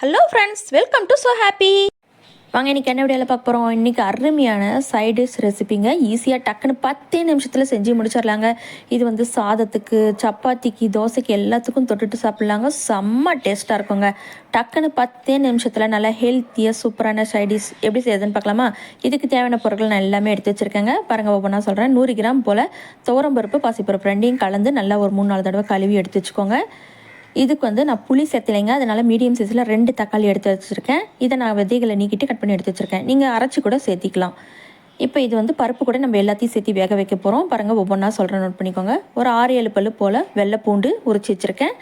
Hello friends welcome to so happy வாங்க இன்றைக்கி என்ன வீடியோவில் பார்க்க போகிறோம் இன்றைக்கி அருமையான சைடிஷ் ரெசிபிங்க ஈஸியாக டக்குன்னு பத்தே நிமிஷத்தில் செஞ்சு முடிச்சிடலாங்க. இது வந்து சாதத்துக்கு சப்பாத்திக்கு தோசைக்கு எல்லாத்துக்கும் தொட்டுட்டு சாப்பிட்லாங்க. செம்ம டேஸ்ட்டாக இருக்குங்க. டக்குன்னு பத்தே நிமிஷத்தில் நல்லா ஹெல்த்தியாக சூப்பரான சைடிஷ் எப்படி செய்யுதுன்னு பார்க்கலாமா? இதுக்கு தேவையான பொருட்கள் நான் எல்லாமே எடுத்து வச்சுருக்கேங்க. பாருங்கள் ஒவ்வொன்றா சொல்கிறேன் நூறு கிராம் போல் துவரம்பருப்பு பாசிப்பருப்பு ரெண்டையும் கலந்து நல்லா ஒரு மூணு நாலு தடவை கழுவி எடுத்து வச்சுக்கோங்க. இதுக்கு வந்து நான் புளி சேர்த்தலைங்க அதனால் மீடியம் சைஸில் ரெண்டு தக்காளி எடுத்து வச்சுருக்கேன். இதை நான் விதைகளை நீக்கிட்டு கட் பண்ணி எடுத்து வச்சுருக்கேன். நீங்கள் அரைச்சி கூட சேர்த்திக்கலாம். இப்போ இது வந்து பருப்பு கூட நம்ம எல்லாத்தையும் சேர்த்து வேக வைக்க போகிறோம் பாருங்கள் ஒவ்வொன்றா சொல்கிறேன் நோட் பண்ணிக்கோங்க. ஒரு ஆறு ஏழு பல்லு போல் வெள்ளை பூண்டு உரிச்சு வச்சுருக்கேன்.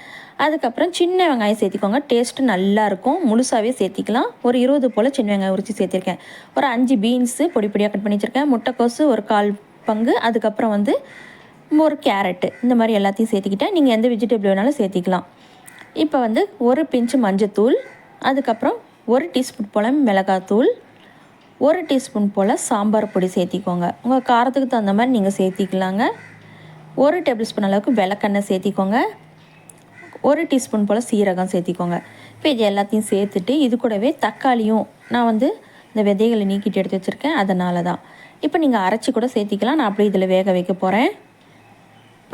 அதுக்கப்புறம் சின்ன வெங்காயம் சேர்த்திக்கோங்க. டேஸ்ட்டு நல்லாயிருக்கும் முழுசாகவே சேர்த்திக்கலாம். ஒரு இருபது போல் சின்ன வெங்காயம் உரித்து சேர்த்திருக்கேன். ஒரு அஞ்சு பீன்ஸு பொடி பொடியாக கட் பண்ணி வச்சுருக்கேன். முட்டைக்கோசு ஒரு கால் பங்கு. அதுக்கப்புறம் வந்து ஒரு கேரட்டு இந்த மாதிரி எல்லாத்தையும் சேர்த்திக்கிட்டேன் நீங்கள் எந்த வெஜிடபிள் வேணாலும் சேர்த்திக்கலாம். இப்போ வந்து ஒரு பிஞ்சு மஞ்சத்தூள் அதுக்கப்புறம் ஒரு டீஸ்பூன் போல் மிளகாத்தூள் ஒரு டீஸ்பூன் போல் சாம்பார் பொடி சேர்த்திக்கோங்க. உங்கள் காரத்துக்கு தகுந்த மாதிரி நீங்கள் சேர்த்திக்கலாங்க. ஒரு டேபிள் ஸ்பூன் அளவுக்கு விளக்கெண்ணெய் சேர்த்திக்கோங்க. ஒரு டீஸ்பூன் போல் சீரகம் சேர்த்திக்கோங்க. இப்போ இது எல்லாத்தையும் சேர்த்துட்டு இது கூடவே தக்காளியும் நான் வந்து இந்த விதைகளை நீக்கிட்டு எடுத்து வச்சுருக்கேன் அதனால தான் இப்போ நீங்கள் அரைச்சி கூட சேர்த்திக்கலாம். நான் அப்படியே இதில் வேக வைக்க போகிறேன்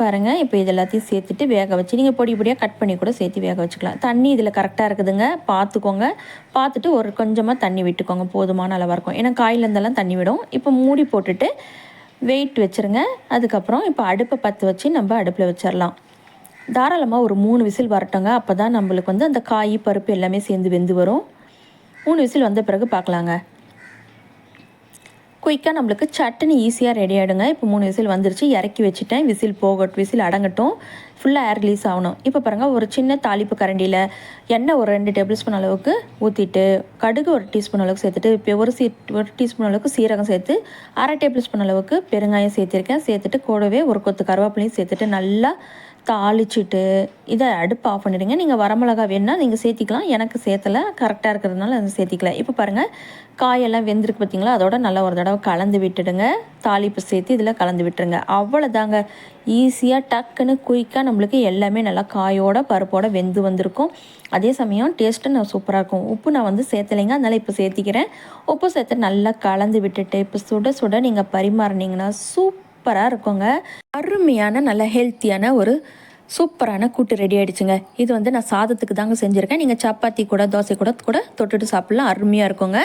பாருங்கள் இப்போ இது எல்லாத்தையும் சேர்த்துட்டு வேக வச்சு நீங்கள் பொடி பொடியாக கட் பண்ணி கூட சேர்த்து வேக வச்சுக்கலாம். தண்ணி இதில் கரெக்டாக இருக்குதுங்க. பார்த்துக்கோங்க பார்த்துட்டு ஒரு கொஞ்சமாக தண்ணி விட்டுக்கோங்க. போதுமான அளவாக இருக்கும். ஏன்னா காயிலேருந்தெல்லாம் தண்ணி விடும். இப்போ மூடி போட்டுட்டு வெயிட் வச்சுருங்க. அதுக்கப்புறம் இப்போ அடுப்பை பற்ற வச்சு நம்ம அடுப்பில் வச்சிடலாம் தாராளமாக ஒரு மூணு விசில் வரட்டுங்க. அப்போ தான் நம்மளுக்கு வந்து அந்த காய் பருப்பு எல்லாமே சேர்ந்து வெந்து வரும். மூணு விசில் வந்த பிறகு பார்க்கலாங்க குயிக்காக நம்மளுக்கு சட்னி ஈஸியாக ரெடி ஆகிடுங்க இப்போ மூணு விசில் வந்துருச்சு. இறக்கி வச்சுட்டேன். விசில் போகட்டும். விசில் அடங்கட்டும். ஃபுல்லாக ஏர் ரிலீஸ் ஆகணும். இப்போ பாருங்கள் ஒரு சின்ன தாளிப்பு கரண்டியில் எண்ணெய் ஒரு ரெண்டு டேபிள் ஸ்பூன் அளவுக்கு ஊற்றிட்டு கடுகு ஒரு டீஸ்பூன் அளவுக்கு சேர்த்துட்டு இப்போ ஒரு சீ ஒரு டீஸ்பூன் அளவுக்கு சீரகம் சேர்த்து அரை டேபிள் ஸ்பூன் அளவுக்கு பெருங்காயம் சேர்த்துருக்கேன். சேர்த்துட்டு கூடவே ஒரு கொத்து கருவேப்பிலையும் சேர்த்துட்டு நல்லா தாளிச்சிட்டு இதை அடுப்பு ஆஃப் பண்ணிடுங்க. நீங்கள் வரமிளகா வேணுன்னா நீங்கள் சேர்த்திக்கலாம். எனக்கு சேர்த்தலை கரெக்டாக இருக்கிறதுனால அதை சேர்த்திக்கல. இப்போ பாருங்கள் காயெல்லாம் வெந்திருக்கு பார்த்தீங்களா அதோட நல்லா ஒரு தடவை கலந்து விட்டுடுங்க. தாளிப்பு சேர்த்து இதில் கலந்து விட்டுருங்க. அவ்வளோதாங்க ஈஸியாக டக்குன்னு குயிக்காக நம்மளுக்கு எல்லாமே நல்லா காயோட பருப்போட வெந்து வந்திருக்கும். அதே சமயம் டேஸ்ட்டு நான் சூப்பராக இருக்கும். உப்பு நான் வந்து சேர்த்தலைங்க. அதனால் இப்போ சேர்த்திக்கிறேன். உப்பு சேர்த்து நல்லா கலந்து விட்டுட்டு இப்போ சுட சுட நீங்கள் பரிமாறினீங்கன்னா சூப்பராக இருக்குங்க. அருமையான நல்ல ஹெல்த்தியான ஒரு சூப்பரான கூட்டு ரெடி ஆகிடுச்சுங்க இது வந்து நான் சாதத்துக்கு தாங்க செஞ்சுருக்கேன். நீங்கள் சப்பாத்தி கூட தோசை கூட கூட தொட்டுட்டு சாப்பிட்லாம். அருமையாக இருக்குங்க.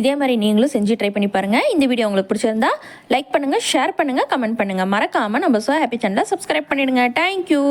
இதே மாதிரி நீங்களும் செஞ்சு ட்ரை பண்ணி பாருங்கள் இந்த வீடியோ உங்களுக்கு பிடிச்சிருந்தா லைக் பண்ணுங்கள் ஷேர் பண்ணுங்கள் கமெண்ட் பண்ணுங்கள் மறக்காமல் நம்ம ஸோ ஹாப்பி சேனலை சப்ஸ்கிரைப் பண்ணிவிடுங்க தேங்க்யூ